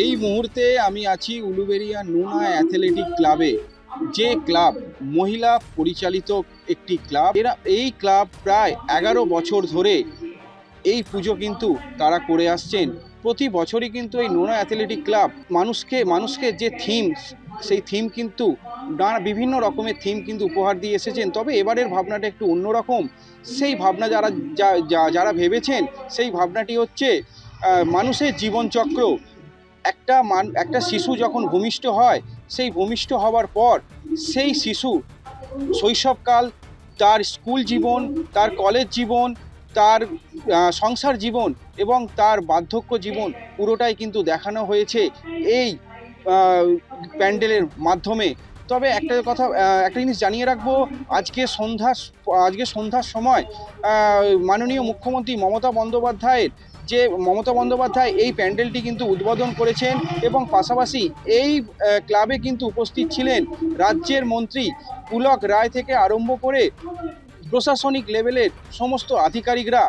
এই মুহূর্তে আমি আছি উলুবেরিয়া নুনা অ্যাথলেটিক ক্লাবে, যে ক্লাব মহিলা পরিচালিত একটি ক্লাব। এরা, এই ক্লাব প্রায় এগারো বছর ধরে এই পুজো কিন্তু তারা করে আসছেন। প্রতি বছরই কিন্তু এই নোনা অ্যাথলেটিক ক্লাব মানুষকে মানুষকে যে থিম, সেই থিম কিন্তু নানা বিভিন্ন রকমের থিম কিন্তু উপহার দিয়ে এসেছেন। তবে এবারের ভাবনাটা একটু অন্যরকম। সেই ভাবনা যারা যারা ভেবেছেন, সেই ভাবনাটি হচ্ছে মানুষের জীবনচক্র একটা মান, একটা শিশু যখন ভূমিষ্ঠ হয়, সেই ভূমিষ্ঠ হওয়ার পর সেই শিশু শৈশবকাল, তার স্কুল জীবন, তার কলেজ জীবন, তার সংসার জীবন এবং তার বার্ধক্য জীবন পুরোটাই কিন্তু দেখানো হয়েছে এই প্যান্ডেলের মাধ্যমে। তবে একটা কথা একটা জিনিস জানিয়ে রাখব, আজকে সন্ধ্যা আজকে সন্ধ্যার সময় মাননীয় মুখ্যমন্ত্রী মমতা বন্দ্যোপাধ্যায়ের যে, মমতা বন্দ্যোপাধ্যায় এই প্যান্ডেলটি কিন্তু উদ্বোধন করেছেন এবং পাশাপাশি এই ক্লাবে কিন্তু উপস্থিত ছিলেন রাজ্যের মন্ত্রী পুলক রায় থেকে আরম্ভ করে প্রশাসনিক লেভেলের সমস্ত আধিকারিকরা।